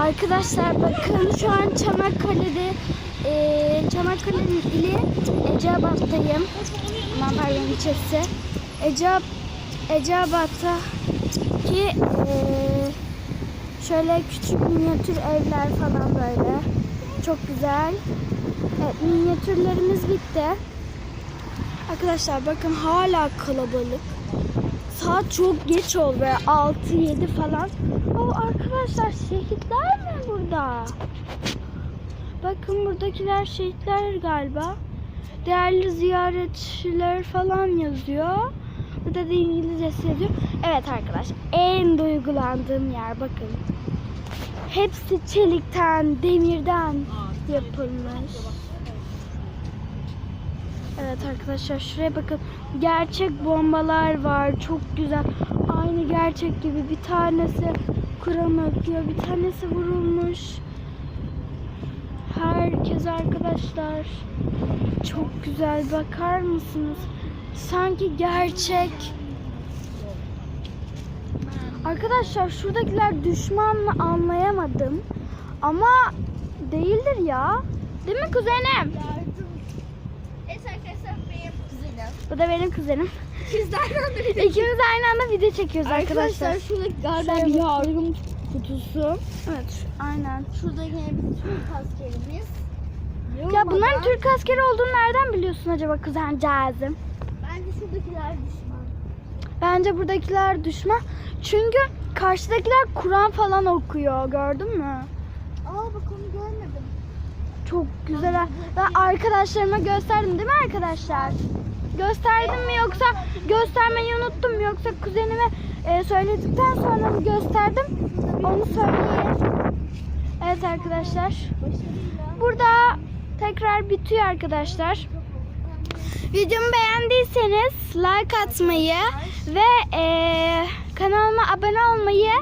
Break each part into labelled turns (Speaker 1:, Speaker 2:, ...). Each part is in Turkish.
Speaker 1: Arkadaşlar bakın şu an Çanakkale'de eee Çanakkale'nin ili Eceabat'tayım. Aman pardon ilçesi. Eceab Eceabat'ta ki eee, şöyle küçük minyatür evler falan böyle. Çok güzel. Evet minyatürlerimiz bitti. Arkadaşlar bakın hala kalabalık. Saat çok geç oldu. 6-7 falan. O arkadaşlar şehitler mi burada? Bakın buradakiler şehitler galiba. Değerli ziyaretçiler falan yazıyor. Burada da İngilizcesi yazıyor. Evet arkadaşlar en duygulandığım yer bakın. Hepsi çelikten, demirden yapılmış. Evet arkadaşlar şuraya bakın. Gerçek bombalar var. Çok güzel. Aynı gerçek gibi. Bir tanesi Kur'an okuyor. Bir tanesi vurulmuş. Herkes arkadaşlar. Çok güzel. Bakar mısınız? Sanki gerçek. Arkadaşlar şuradakiler düşman mı anlayamadım. Ama değildir ya. Değil mi kuzenim?
Speaker 2: Evet kuzenim.
Speaker 1: Bu da benim kuzenim.
Speaker 2: Kızlardan da bir
Speaker 1: İkimiz aynı anda video çekiyoruz arkadaşlar.
Speaker 2: Arkadaşlar şurada galiba bir yardım kutusu.
Speaker 1: Evet, aynen.
Speaker 2: Şurada yine bir Türk askerimiz.
Speaker 1: Ya bunların Türk askeri olduğunu nereden biliyorsun acaba kuzencağızım?
Speaker 2: Bence şuradakiler düşman.
Speaker 1: Bence buradakiler düşman. Çünkü karşıdakiler Kur'an falan okuyor. Gördün mü?
Speaker 2: Aa bak onu görmedim.
Speaker 1: Çok güzel. Ben arkadaşlarıma gösterdim değil mi arkadaşlar? Gösterdim mi yoksa göstermeyi unuttum yoksa kuzenime e, söyledikten sonra mı gösterdim? Onu söyleyeyim. Evet arkadaşlar. Burada tekrar bitiyor arkadaşlar. Videomu beğendiyseniz like atmayı ve eee, kanalıma abone olmayı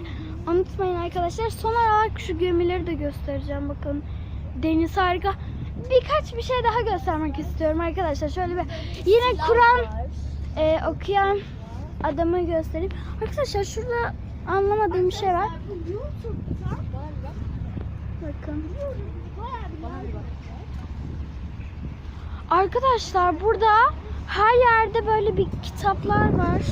Speaker 1: unutmayın arkadaşlar. Son olarak şu gemileri de göstereceğim bakın. Deniz harika. Birkaç bir şey daha göstermek istiyorum arkadaşlar. Şöyle bir yine Kur'an eee, okuyan adamı göstereyim. Arkadaşlar şurada anlamadığım bir şey var. Bakın. Arkadaşlar burada her yerde böyle bir kitaplar var.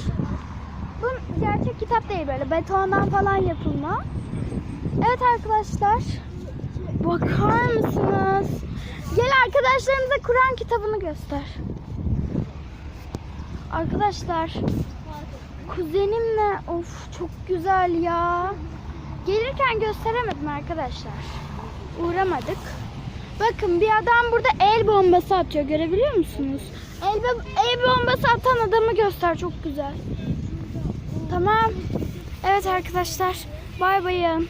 Speaker 1: Bu gerçek kitap değil böyle betondan falan yapılma. Evet arkadaşlar. Bakar mısınız? Gel arkadaşlarımıza Kur'an kitabını göster. Arkadaşlar kuzenimle of çok güzel ya. Gelirken gösteremedim arkadaşlar. Uğramadık. Bakın bir adam burada el bombası atıyor. Görebiliyor musunuz? El, el bombası atan adamı göster. Çok güzel. Tamam. Evet arkadaşlar. Bay bayın.